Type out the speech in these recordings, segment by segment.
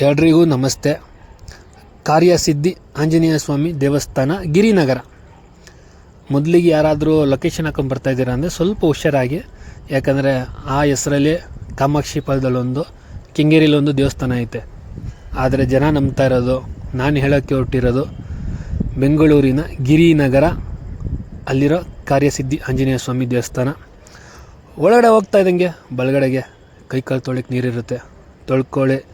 ಎಲ್ರಿಗೂ ನಮಸ್ತೆ. ಕಾರ್ಯಸಿದ್ಧಿ, ಆಂಜನೇಯ ಸ್ವಾಮಿ ದೇವಸ್ಥಾನ, ಗಿರಿನಗರ. ಮೊದಲಿಗೆ ಯಾರಾದರೂ ಲೊಕೇಶನ್ ಹಾಕೊಂಡು ಬರ್ತಾ ಇದ್ದೀರಾ ಅಂದರೆ ಸ್ವಲ್ಪ ಹುಷಾರಾಗಿ. ಯಾಕಂದರೆ ಆ ಹೆಸರಲ್ಲಿ ಕಾಮಾಕ್ಷಿ ಪಾಲದಲ್ಲೊಂದು, ಕೆಂಗೇರಿಲೊಂದು ದೇವಸ್ಥಾನ ಐತೆ. ಆದರೆ ಜನ ನಂಬ್ತಾ ಇರೋದು, ನಾನು ಹೇಳೋಕ್ಕೆ ಹೊರಟಿರೋದು ಬೆಂಗಳೂರಿನ ಗಿರಿನಗರ ಅಲ್ಲಿರೋ ಕಾರ್ಯಸಿದ್ಧಿ, ಆಂಜನೇಯ ಸ್ವಾಮಿ ದೇವಸ್ಥಾನ. ಒಳಗಡೆ ಹೋಗ್ತಾ ಇದ್ದಂಗೆ, ಬಲಗಡೆಗೆ ಕೈ ಕಾಲು ತೊಳೆಕ್ಕೆ ನೀರಿರುತ್ತೆ. ತೊಳ್ಕೊಳ್ಳಿ.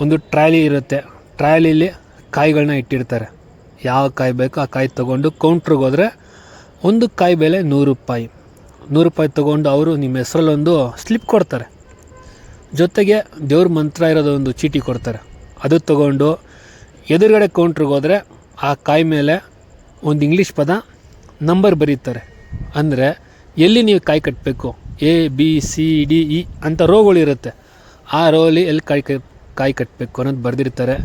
ಒಂದು ಟ್ರಾಲಿ ಇರುತ್ತೆ. ಟ್ರಾಲಿಲಿ ಕಾಯಿಗಳನ್ನ ಇಟ್ಟಿರ್ತಾರೆ. ಯಾವ ಕಾಯಿ ಬೇಕೋ ಆ ಕಾಯಿ ತೊಗೊಂಡು ಕೌಂಟ್ರಿಗೆ ಹೋದರೆ ಒಂದು ಕಾಯಿ ಬೆಲೆ ನೂರು ರೂಪಾಯಿ. ನೂರು ರೂಪಾಯಿ ತೊಗೊಂಡು ಅವರು ನಿಮ್ಮ ಹೆಸರಲ್ಲೊಂದು ಸ್ಲಿಪ್ ಕೊಡ್ತಾರೆ. ಜೊತೆಗೆ ದೇವ್ರ ಮಂತ್ರ ಇರೋದು ಒಂದು ಚೀಟಿ ಕೊಡ್ತಾರೆ. ಅದು ತೊಗೊಂಡು ಎದುರುಗಡೆ ಕೌಂಟ್ರಿಗೆ ಹೋದರೆ ಆ ಕಾಯಿ ಮೇಲೆ ಒಂದು ಇಂಗ್ಲೀಷ್ ಪದ ನಂಬರ್ ಬರೀತಾರೆ. ಅಂದರೆ ಎಲ್ಲಿ ನೀವು ಕಾಯಿ ಕಟ್ಟಬೇಕು A B C D E ಅಂತ ರೋಗಳಿರುತ್ತೆ. ಆ ರೋಲಿ ಎಲ್ಲಿ ಕಾಯಿ ಕ ಕಾಯಿ ಕಟ್ಟಬೇಕು ಅನ್ನೋದು ಬರೆದಿರ್ತಾರೆ.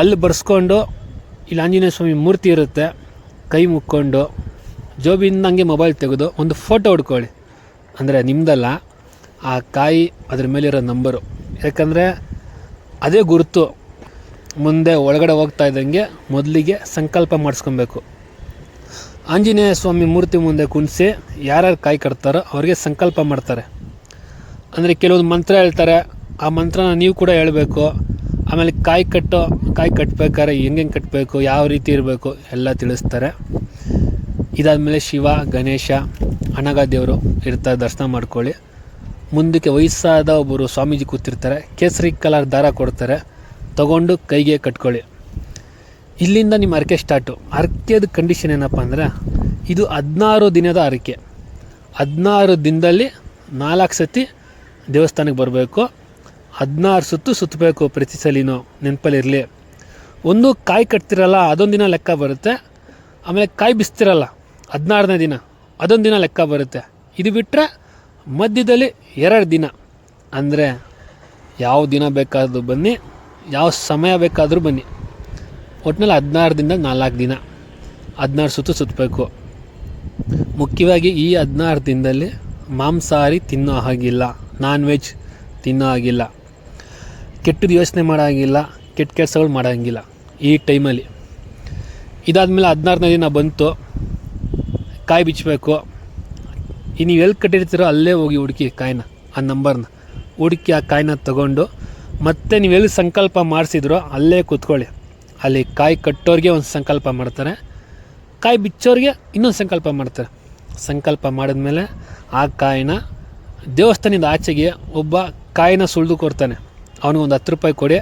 ಅಲ್ಲಿ ಬರ್ಸ್ಕೊಂಡು ಇಲ್ಲಿ ಆಂಜನೇಯ ಸ್ವಾಮಿ ಮೂರ್ತಿ ಇರುತ್ತೆ, ಕೈ ಮುಕ್ಕೊಂಡು, ಜೋಬಿಂದ ಹಂಗೆ ಮೊಬೈಲ್ ತೆಗೆದು ಒಂದು ಫೋಟೋ ಹೊಡ್ಕೊಳ್ಳಿ. ಅಂದರೆ ನಿಮ್ಮದಲ್ಲ ಆ ಕಾಯಿ ಅದ್ರ ಮೇಲಿರೋ ನಂಬರು ಯಾಕಂದರೆ ಅದೇ ಗುರುತು. ಮುಂದೆ ಒಳಗಡೆ ಹೋಗ್ತಾ ಇದ್ದಂಗೆ ಮೊದಲಿಗೆ ಸಂಕಲ್ಪ ಮಾಡಿಸ್ಕೊಬೇಕು. ಆಂಜನೇಯ ಸ್ವಾಮಿ ಮೂರ್ತಿ ಮುಂದೆ ಕುಣಿಸಿ ಯಾರ್ಯಾರು ಕಾಯಿ ಕಟ್ತಾರೋ ಅವ್ರಿಗೆ ಸಂಕಲ್ಪ ಮಾಡ್ತಾರೆ. ಅಂದರೆ ಕೆಲವೊಂದು ಮಂತ್ರ ಹೇಳ್ತಾರೆ ಆ ಮಂತ್ರನ ನೀವು ಕೂಡ ಹೇಳಬೇಕು. ಆಮೇಲೆ ಕಾಯಿ ಕಟ್ಟೋ, ಕಾಯಿ ಕಟ್ಟಬೇಕಾದ್ರೆ ಹೆಂಗೆ ಕಟ್ಟಬೇಕು ಯಾವ ರೀತಿ ಇರಬೇಕು ಎಲ್ಲ ತಿಳಿಸ್ತಾರೆ. ಇದಾದಮೇಲೆ ಶಿವ, ಗಣೇಶ ಅನಗ ದೇವರು ಇರ್ತಾರೆ, ದರ್ಶನ ಮಾಡ್ಕೊಳ್ಳಿ. ಮುಂದಕ್ಕೆ ವಯಸ್ಸಾದ ಒಬ್ಬರು ಸ್ವಾಮೀಜಿ ಕೂತಿರ್ತಾರೆ, ಕೇಸರಿ ಕಲರ್ ದಾರ ಕೊಡ್ತಾರೆ, ತಗೊಂಡು ಕೈಗೆ ಕಟ್ಕೊಳ್ಳಿ. ಇಲ್ಲಿಂದ ನಿಮ್ಮ ಅರಕೆ ಸ್ಟಾರ್ಟು. ಅರಕೆದ ಕಂಡೀಷನ್ ಏನಪ್ಪ ಅಂದರೆ, ಇದು ಹದಿನಾರು ದಿನದ ಅರಕೆ ಹದಿನಾರು ದಿನದಲ್ಲಿ ನಾಲ್ಕು ಸತಿ ದೇವಸ್ಥಾನಕ್ಕೆ ಬರಬೇಕು. ಹದಿನಾರು ಸುತ್ತು ಸುತ್ತಬೇಕು ಪ್ರತಿ ಸಲಿನೂ. ನೆನಪಲ್ಲಿರಲಿ. ಒಂದು ಕಾಯಿ ಕಟ್ತಿರಲ್ಲ ಅದೊಂದಿನ ದಿನ ಲೆಕ್ಕ ಬರುತ್ತೆ. ಆಮೇಲೆ ಕಾಯಿ ಬಿಸ್ತಿರಲ್ಲ, ಹದಿನಾರನೇ ದಿನ, ಅದೊಂದು ದಿನ ಲೆಕ್ಕ ಬರುತ್ತೆ. ಇದು ಬಿಟ್ಟರೆ ಮಧ್ಯದಲ್ಲಿ ಎರಡು ದಿನ. ಅಂದರೆ ಯಾವ ದಿನ ಬೇಕಾದರೂ ಬನ್ನಿ, ಯಾವ ಸಮಯ ಬೇಕಾದರೂ ಬನ್ನಿ. ಒಟ್ಟಿನಲ್ಲಿ ಹದಿನಾರು ದಿನದಾಗ ನಾಲ್ಕು ದಿನ. ಹದಿನಾರು ಸುತ್ತು ಸುತ್ತಬೇಕು. ಮುಖ್ಯವಾಗಿ ಈ ಹದಿನಾರು ದಿನದಲ್ಲಿ ಮಾಂಸಾಹಾರಿ ತಿನ್ನೋ ಹಾಗಿಲ್ಲ. ನಾನ್ ವೆಜ್ ತಿನ್ನೋ ಹಾಗಿಲ್ಲ. ಕೆಟ್ಟದ್ದು ಯೋಚನೆ ಮಾಡೋಂಗಿಲ್ಲ, ಕೆಟ್ಟ ಕೆಲಸಗಳು ಮಾಡೋಂಗಿಲ್ಲ ಈ ಟೈಮಲ್ಲಿ. ಇದಾದಮೇಲೆ ಹದಿನಾರನೇ ದಿನ ಬಂತು, ಕಾಯಿ ಬಿಚ್ಚಬೇಕು ಈ ನೀವು ಎಲ್ಲಿ ಕಟ್ಟಿರ್ತೀರೋ ಅಲ್ಲೇ ಹೋಗಿ ಹುಡುಕಿ ಕಾಯಿನ, ಆ ನಂಬರ್ನ. ಹುಡುಕಿ ಆ ಕಾಯಿನ ತಗೊಂಡು, ಮತ್ತೆ ನೀವು ಎಲ್ಲಿ ಸಂಕಲ್ಪ ಮಾಡಿಸಿದ್ರೋ ಅಲ್ಲೇ ಕೂತ್ಕೊಳ್ಳಿ. ಅಲ್ಲಿ ಕಾಯಿ ಕಟ್ಟೋರಿಗೆ ಒಂದು ಸಂಕಲ್ಪ ಮಾಡ್ತಾರೆ, ಕಾಯಿ ಬಿಚ್ಚೋರಿಗೆ ಇನ್ನೊಂದು ಸಂಕಲ್ಪ ಮಾಡ್ತಾರೆ. ಸಂಕಲ್ಪ ಮಾಡಿದ್ಮೇಲೆ ಆ ಕಾಯಿನ ದೇವಸ್ಥಾನದಿಂದ ಆಚೆಗೆ ಒಬ್ಬ ಕಾಯಿನ ಸುಳಿದು ಕೊಡ್ತಾನೆ. ಅವನಿಗೊಂದು ಹತ್ತು ರೂಪಾಯಿ ಕೊಡಿ.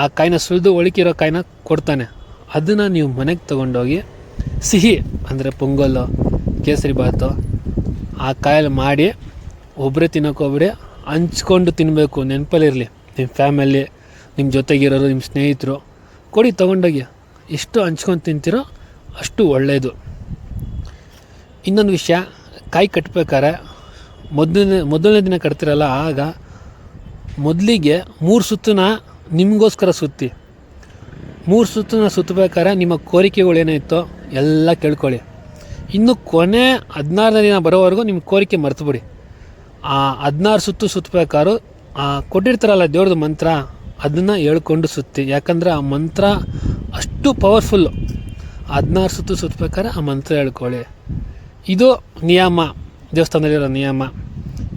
ಆ ಕಾಯಿನ ಸುಳಿದು ಒಳಕಿರೋ ಕಾಯಿನ ಕೊಡ್ತಾನೆ. ಅದನ್ನು ನೀವು ಮನೆಗೆ ತೊಗೊಂಡೋಗಿ ಸಿಹಿ, ಅಂದರೆ ಪೊಂಗಲ್ಲು ಕೇಸರಿ ಬಾತು ಆ ಕಾಯಲ್ಲಿ ಮಾಡಿ ಒಬ್ಬರೇ ತಿನ್ನೋಕ್ಕೋಗ್ಬಿಡಿ ಹಂಚ್ಕೊಂಡು ತಿನ್ನಬೇಕು ನೆನಪಲ್ಲಿರಲಿ ನಿಮ್ಮ ಫ್ಯಾಮಿಲಿ, ನಿಮ್ಮ ಜೊತೆಗಿರೋರು, ನಿಮ್ಮ ಸ್ನೇಹಿತರು ಕೊಡಿ ತೊಗೊಂಡೋಗಿ. ಎಷ್ಟು ಹಂಚ್ಕೊಂಡು ತಿಂತೀರೋ ಅಷ್ಟು ಒಳ್ಳೆಯದು ಇನ್ನೊಂದು ವಿಷಯ, ಕಾಯಿ ಕಟ್ಟಬೇಕಾರೆ ಮೊದಲನೇ ಮೊದಲನೇ ದಿನ ಕಟ್ತಿರಲ್ಲ, ಆಗ ಮೊದಲಿಗೆ ಮೂರು ಸುತ್ತನ್ನ ನಿಮಗೋಸ್ಕರ ಸುತ್ತಿ. ಮೂರು ಸುತ್ತನ್ನ ಸುತ್ತಬೇಕಾದ್ರೆ ನಿಮ್ಮ ಕೋರಿಕೆಗಳು ಏನಾಯಿತೋ ಎಲ್ಲ ಕೇಳ್ಕೊಳ್ಳಿ. ಇನ್ನು ಕೊನೆ ಹದಿನಾರನೇ ದಿನ ಬರೋವರೆಗೂ ನಿಮ್ಮ ಕೋರಿಕೆ ಮರ್ತುಬಿಡಿ. ಆ ಹದಿನಾರು ಸುತ್ತು ಸುತ್ತಬೇಕಾದ್ರೂ ಕೊಟ್ಟಿರ್ತಾರಲ್ಲ ದೇವ್ರದ್ದು ಮಂತ್ರ, ಅದನ್ನು ಹೇಳ್ಕೊಂಡು ಸುತ್ತಿ. ಯಾಕಂದರೆ ಆ ಮಂತ್ರ ಅಷ್ಟು ಪವರ್ಫುಲ್ಲು ಹದಿನಾರು ಸುತ್ತು ಸುತ್ತಬೇಕಾದ್ರೆ ಆ ಮಂತ್ರ ಹೇಳ್ಕೊಳ್ಳಿ. ಇದು ನಿಯಮ, ದೇವಸ್ಥಾನದಲ್ಲಿರೋ ನಿಯಮ.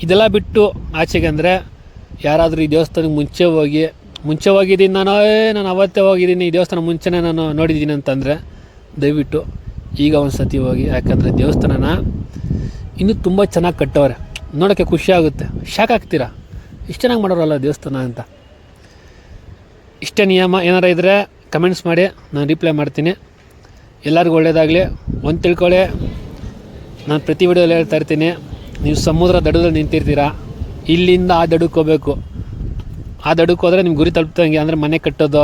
ಇದೆಲ್ಲ ಬಿಟ್ಟು ಆಚೆಗೆ ಅಂದರೆ ಯಾರಾದರೂ ಈ ದೇವಸ್ಥಾನಕ್ಕೆ ಮುಂಚೆ ಹೋಗಿ, ಮುಂಚೆ ಹೋಗಿದ್ದೀನಿ ನಾನು ನಾನು ಅವತ್ತೇ ಹೋಗಿದ್ದೀನಿ, ಈ ದೇವಸ್ಥಾನ ಮುಂಚೆನೇ ನಾನು ನೋಡಿದ್ದೀನಿ ಅಂತಂದರೆ ದಯವಿಟ್ಟು ಈಗ ಒಂದು ಸತಿ ಹೋಗಿ, ಯಾಕಂದರೆ ದೇವಸ್ಥಾನನ ಇನ್ನೂ ತುಂಬ ಚೆನ್ನಾಗಿ ಕಟ್ಟವ್ರೆ. ನೋಡೋಕ್ಕೆ ಖುಷಿ ಆಗುತ್ತೆ. ಶಾಕ್ ಆಗ್ತೀರಾ? ಇಷ್ಟು ಚೆನ್ನಾಗಿ ಮಾಡೋರಲ್ಲ ದೇವಸ್ಥಾನ ಅಂತ. ಇಷ್ಟೇ ನಿಯಮ, ಏನಾರ ಇದ್ದರೆ ಕಮೆಂಟ್ಸ್ ಮಾಡಿ, ನಾನು ರಿಪ್ಲೈ ಮಾಡ್ತೀನಿ. ಎಲ್ಲರಿಗೂ ಒಳ್ಳೆಯದಾಗಲಿ ಒಂದು ತಿಳ್ಕೊಳ್ಳಿ. ನಾನು ಪ್ರತಿ ವಿಡಿಯೋದಲ್ಲಿ ಹೇಳ್ತಾ ಇರ್ತೀನಿ. ನೀವು ಸಮುದ್ರ ದಡದಲ್ಲಿ ನಿಂತಿರ್ತೀರಾ? ಇಲ್ಲಿಂದ ಆ ದಡಕ್ಕೆ ಹೋಗ್ಬೇಕು ಆ ದಡಕ್ಕೆ ಹೋದರೆ ನಿಮ್ಮ ಗುರಿ ತಲುಪ್ತಂಗೆ ಅಂದರೆ ಮನೆ ಕಟ್ಟೋದು,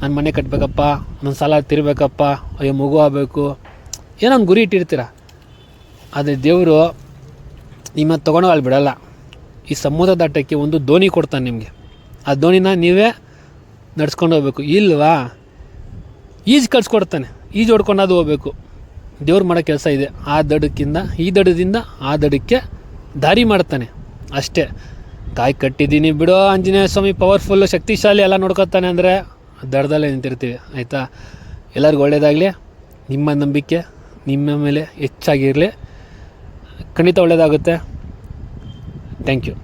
ನಾನು ಮನೆ ಕಟ್ಟಬೇಕಪ್ಪ ನನ್ನ ಸಾಲ ತಿರ್ಬೇಕಪ್ಪ, ಅಯ್ಯೋ ಮಗು ಆಗಬೇಕು. ಏನೋ ಒಂದು ಗುರಿ ಇಟ್ಟಿರ್ತೀರ. ಆದರೆ ದೇವರು ನಿಮ್ಮ ತೊಗೊಂಡು ಅಲ್ಲಿ ಬಿಡೋಲ್ಲ. ಈ ಸಮುದ್ರ ದಾಟಕ್ಕೆ ಒಂದು ದೋಣಿ ಕೊಡ್ತಾನೆ ನಿಮಗೆ. ಆ ದೋಣಿನ ನೀವೇ ನಡ್ಸ್ಕೊಂಡು ಹೋಗ್ಬೇಕು. ಇಲ್ವಾ? ಈಜು ಕಳ್ಸ್ಕೊಡ್ತಾನೆ. ಈಜು ಹೊಡ್ಕೊಂಡು ಹೋಗ್ಬೇಕು. ದೇವ್ರು ಮಾಡೋ ಕೆಲಸ ಇದೆ. ಆ ದಡಕ್ಕಿಂದ, ಈ ದಡದಿಂದ ಆ ದಡಕ್ಕೆ ದಾರಿ ಮಾಡ್ತಾನೆ. ಅಷ್ಟೇ. ಕಾಯಿ ಕಟ್ಟಿದ್ದೀನಿ ಬಿಡೋ, ಆಂಜನೇಯ ಸ್ವಾಮಿ ಪವರ್ಫುಲ್ಲು ಶಕ್ತಿಶಾಲಿ ಎಲ್ಲ ನೋಡ್ಕೊತಾನೆ ಅಂದರೆ ದಡದಲ್ಲೇ ನಿಂತಿರ್ತೀವಿ, ಆಯಿತಾ? ಎಲ್ಲರಿಗೂ ಒಳ್ಳೆಯದಾಗಲಿ ನಿಮ್ಮ ನಂಬಿಕೆ, ನಿಮ್ಮ ಮೇಲೆ ಹೆಚ್ಚಾಗಿರಲಿ. ಖಂಡಿತ ಒಳ್ಳೆಯದಾಗುತ್ತೆ ಥ್ಯಾಂಕ್ ಯು